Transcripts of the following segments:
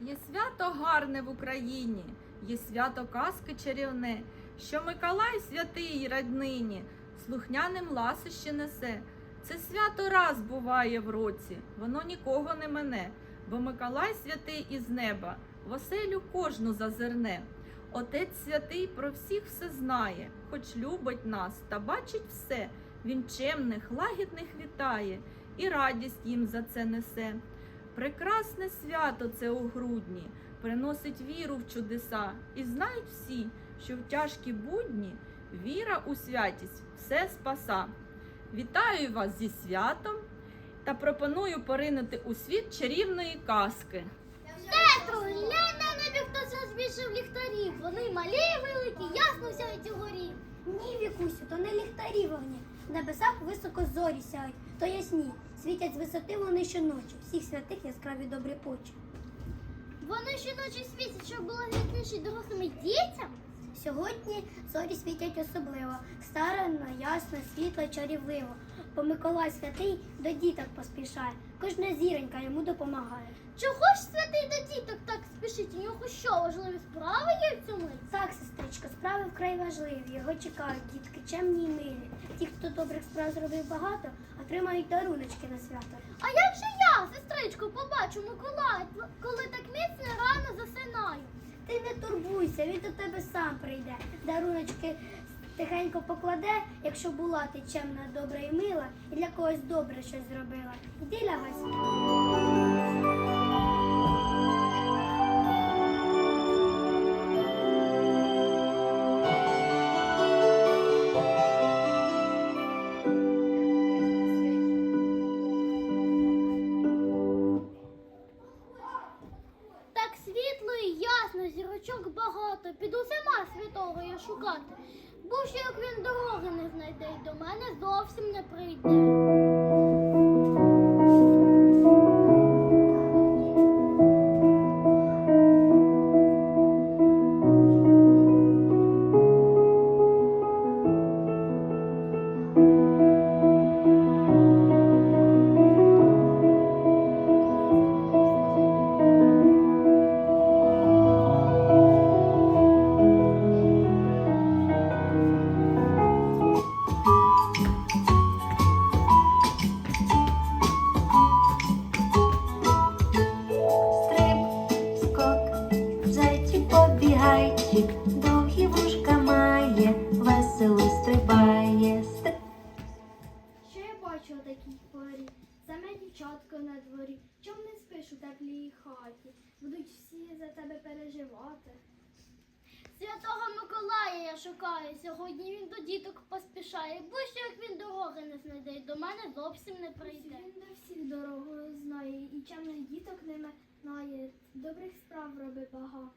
Є свято гарне в Україні, є свято казки чарівне, що Миколай святий роднині, слухняним ласище несе. Це свято раз буває в році, воно нікого не мене, бо Миколай святий із неба, в оселю кожну зазирне. Отець святий про всіх все знає, хоч любить нас та бачить все. Він чемних, лагідних вітає і радість їм за це несе. Прекрасне свято це у грудні, приносить віру в чудеса, і знають всі, що в тяжкі будні віра у святість все спаса. Вітаю вас зі святом та пропоную поринути у світ чарівної казки. Петро, глянь на небі, хтось розбільшив ліхтарів. Вони малі і великі, ясно сяють угорі. Ні, Вікусю, то не ліхтарі вогні. В небесах високо зорі сяють, то ясні. Світять з висоти вони щоночі. Всіх святих яскраві добрі очі. Вони щоночі світять, щоб було світліше дорослим і дітям. Сьогодні зорі світять особливо, старано, ясно, світло, чарівливо. Бо Миколай святий до діток поспішає, кожна зіронька йому допомагає. Чого ж святий до діток так спішить? У нього що, важливі справи є в цьому? Так, сестричко, справи вкрай важливі. Його чекають дітки чемні й милі. Ті, хто добрих справ зробив багато, отримають даруночки на свято. А як же я, сестричко, побачу Миколая, коли так міцно рано засинаю? Ти не турбуйся, він до тебе сам прийде. Даруночки тихенько покладе, якщо була ти чемна, добра і мила, і для когось добре щось зробила. Іди лягай я шукати. Бо ж як він дороги не знайде, і до мене зовсім не прийде. Переживати. Святого Миколая я шукаю. Сьогодні він до діток поспішає. Бо що як він дороги не знайде, до мене зовсім не прийде. Він до всіх дорогу знає, і чемних діток не минає, добрих справ робить багато,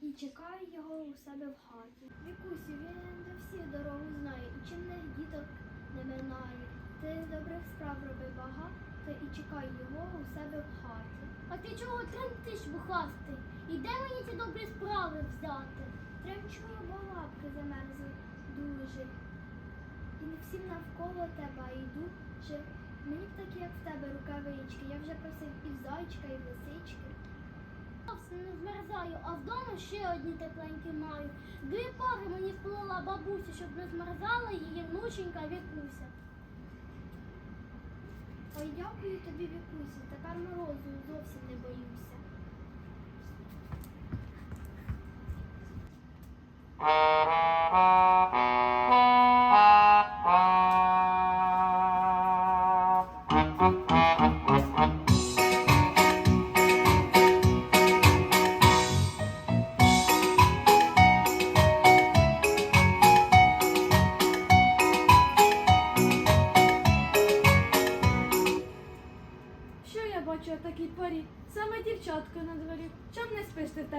і чекає його у себе в хаті. Вікусю, він до всіх дорогу знає, і чемних діток не минає. Ти добрих справ роби багато і чекай його у себе в хаті. А ти чого тремтиш, бухастий? І де мені ці добрі справи взяти? Тремчу, бо лапки замерзли дуже. І не всім навколо тебе йду, що мені б такі, як в тебе, рукавички. Я вже просив і в зайчика, і в лисички. Не змерзаю, а вдома ще одні тепленькі маю. Дві пари мені сплела бабуся, щоб не змерзала її внученька Вікуся. Ой, дякую тобі, Вікусю, тепер морозу зовсім не боюся. Що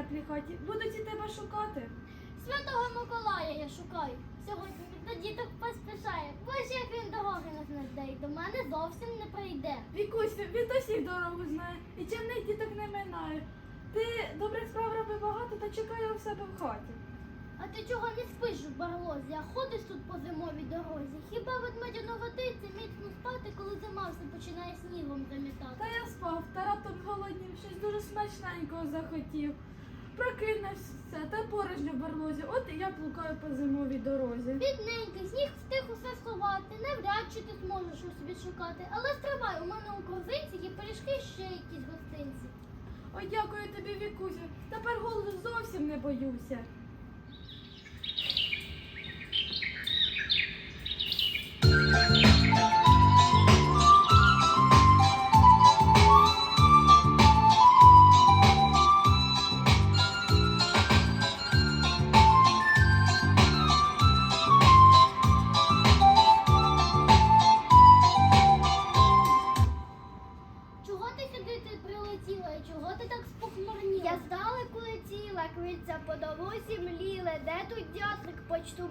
теплій хаті? Будуть і тебе шукати. Святого Миколая я шукаю. Сьогодні до діток поспішає. Бо ж як він дороги не знайде, і до мене зовсім не прийде. Вікусь, він до всіх дорогу знає, і чимних діток не минає. Ти добрих справ роби багато та чекає у себе в хаті. А ти чого не спиш в барлозі, а ходиш тут по зимовій дорозі? Хіба ведмедяну годиться міцно спати, коли зима все починає снігом замітати? Та я спав, та раптом голоднів, щось дуже смачненького захотів. Прокинувся та порожньо в барлозі, от і я плукаю по зимовій дорозі. Бідненький, сніг встиг усе сховати. Навряд чи ти зможеш у собі шукати. Але стривай, у мене у корзинці є пиріжки ще якісь гостинці. Ой, дякую тобі, Вікусю. Тепер голоду зовсім не боюся.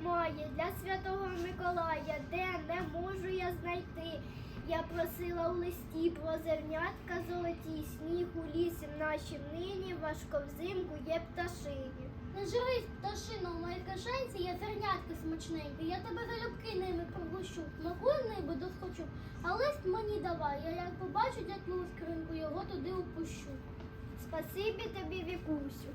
Почту має для святого Миколая, де не можу я знайти. Я просила у листі про зернятка золоті, сніг у лісі нашім нині, важко взимку є пташині. Не журись, пташино, в моїй кишенці є зернятки смачненькі. Я тебе залюбки ними пригощу. Смакую ниби досхочу. А лист мені давай. Я як побачу дятлу скринку, його туди упущу. Спасибі тобі, Вікусю.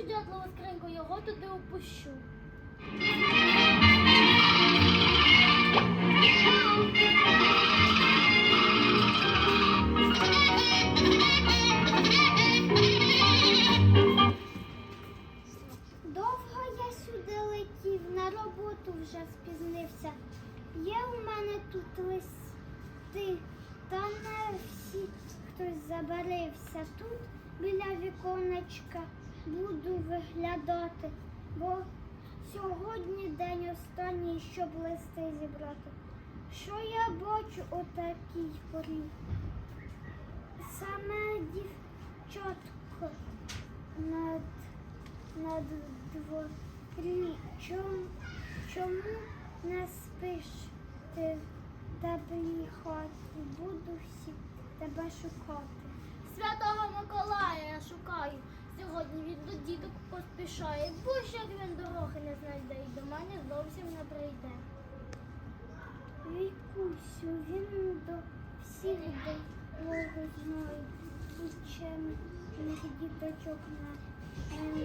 Побачу дятлову скринку, його туди упущу. Довго я сюди летів, на роботу вже спізнився. Є у мене тут листи, та не всі хтось забарився. Тут біля віконечка буду виглядати, бо сьогодні день останній, щоб листи зібрати. Що я бачу о такій порі? Саме дівчатко над над дворі. Чом, чому не спиш ти теплій хаті? Буду всі тебе шукати. Святого Миколая я шукаю. Сьогодні він до діток поспішає. Бо ж як він дороги не знайде і до мене зовсім не прийде. Вікусю, він до всіх дорогу знає. І чим діточок не.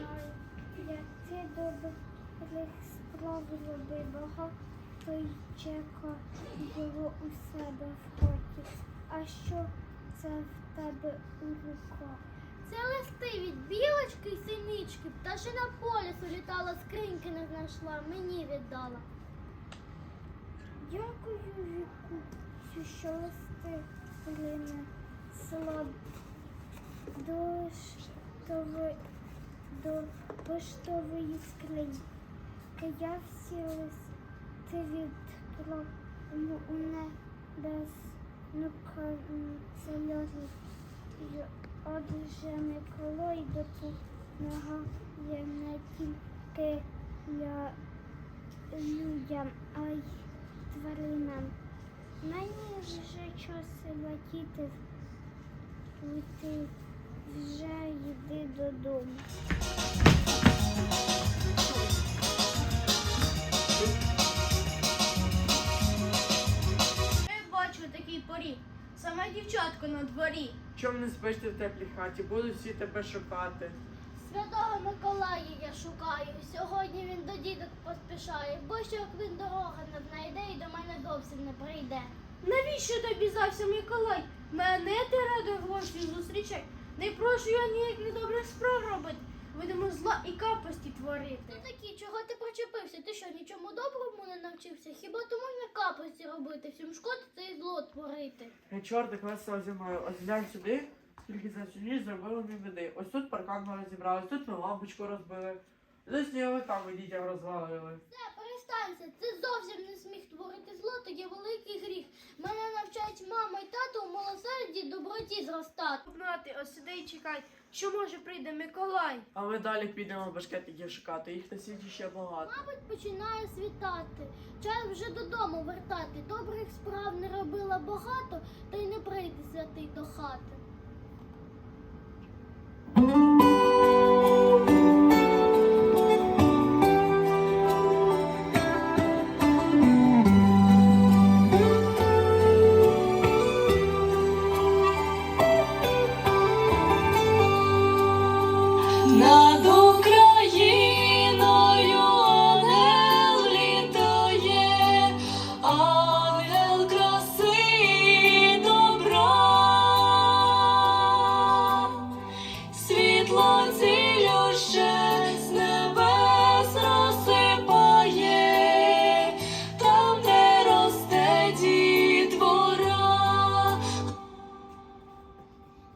Як ти добрих справ роби багато й чека було у себе в хаті. А що це в тебе у руках? Це листи від білочки й синички. Пташина по лісу літала, скриньки не знайшла, мені віддала. Дякую, Віку, що листи принесла до штови, до поштової скриньки. Я всі листи відправлю у небесну канцелярію. Отже, Миколай допомагає не тільки я людям, а й тваринам. Мені вже час летіти, ти вже йди додому. Я бачу такий порі. Саме дівчатко на дворі. Чом не спиш ти в теплій хаті, будуть всі тебе шукати. Святого Миколая я шукаю. Сьогодні він до діток поспішає, бо що як він дорога не знайде і до мене зовсім не прийде. Навіщо тобі зався Миколай? Мене ти радо гостю зустрічай. Не прошу я ніяк недобрих справ робити. Видимо, зла і капості творити. Ти такі, чого ти причепився? Ти що, нічому доброму не навчився. Хіба то можна капості робити, всім шкодити і зло творити. Я чортик весело зі мною. Ось глянь сюди, скільки за цю ніч зробили мені біди. Ось тут паркан ми розібрали, ось тут ми лампочку розбили. Ось сніговиками дітям розвалили. Все, перестанься, це зовсім не сміх творити зло, то є великий гріх. Мене навчають мама і тато у милосерді доброті зростати. Знати, ось сиди і чекай, що може прийде Миколай. А ми далі підемо башкетників шукати, їх на світі ще багато. Мабуть, починає світати. Час вже додому вертати. Добрих справ не робила багато, та й не прийде святий до хати. Над Україною ангел літає, ангел краси добра, світло цілюще з небес там, де росте дітвора.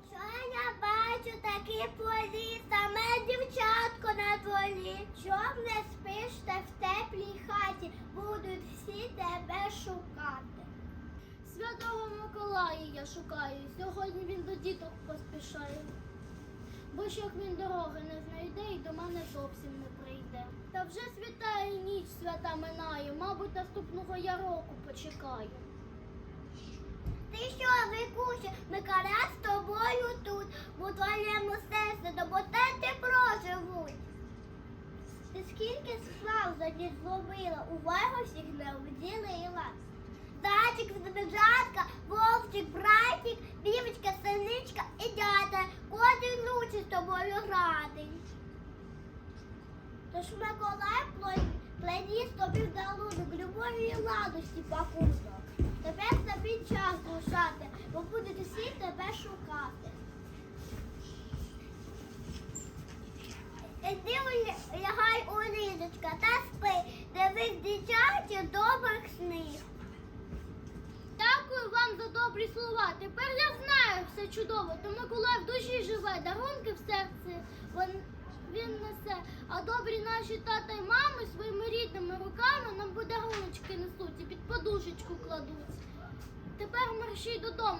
Що я бачу такі полі, саме на дворі. Чом не спиш та в теплій хаті, будуть всі тебе шукати. Святого Миколая я шукаю, сьогодні він до діток поспішає. Бо ж як він дороги не знайде і до мене зовсім не прийде. Та вже святає ніч свята минає, мабуть, наступного я року почекаю. Ти що, Викуся, Микола з тобою тут, у твоєму серці доботети проживуть. Ти скільки справ за ніч зловила, увагу всіх не вділила. Зайчик, ведмежатка, вовчик, братик, бівочка, синичка і дята, кожен лучше з тобою грати. Тож Миколай плен- приніс тобі в любові і ладості пакунок. Тепер тобі час лишати, бо будуть усі тебе шукати. Іди лягай у ліжечка та спи, дивись дитячих добрих снів. Дякую вам за добрі слова. Тепер я знаю все чудово. То Миколай в душі живе, дарунки в серці він, несе. А добрі наші тата й мами своїми рідними руками нам подаруночки несуть і під подушечку кладуть. Тепер мерщій додому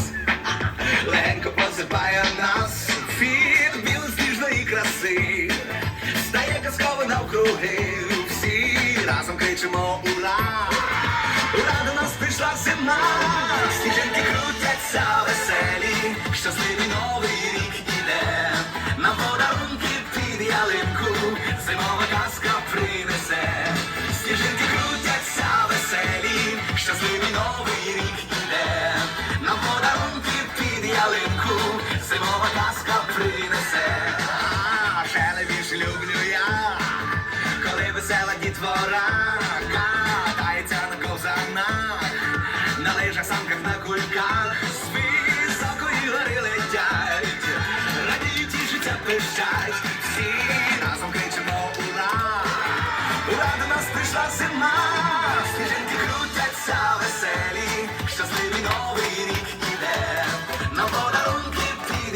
навкруги, всі разом кричимо ура! Ура до нас прийшла зима, сніжинки крутяться веселі, щасливий новий рік іде, нам подарунки під ялинку, зимова казка принесе, сніжинки крутяться веселі, щасливий новий рік іде, нам подарунки під ялинку, зимова казка принесе, двора. Катається на ковзанах, на лижах, санках, на кульках, з високої гори летять, радіють, і життя пищать, всі разом кричимо ура, ура до нас прийшла зима, сніжинки крутяться веселі, щасливий новий рік.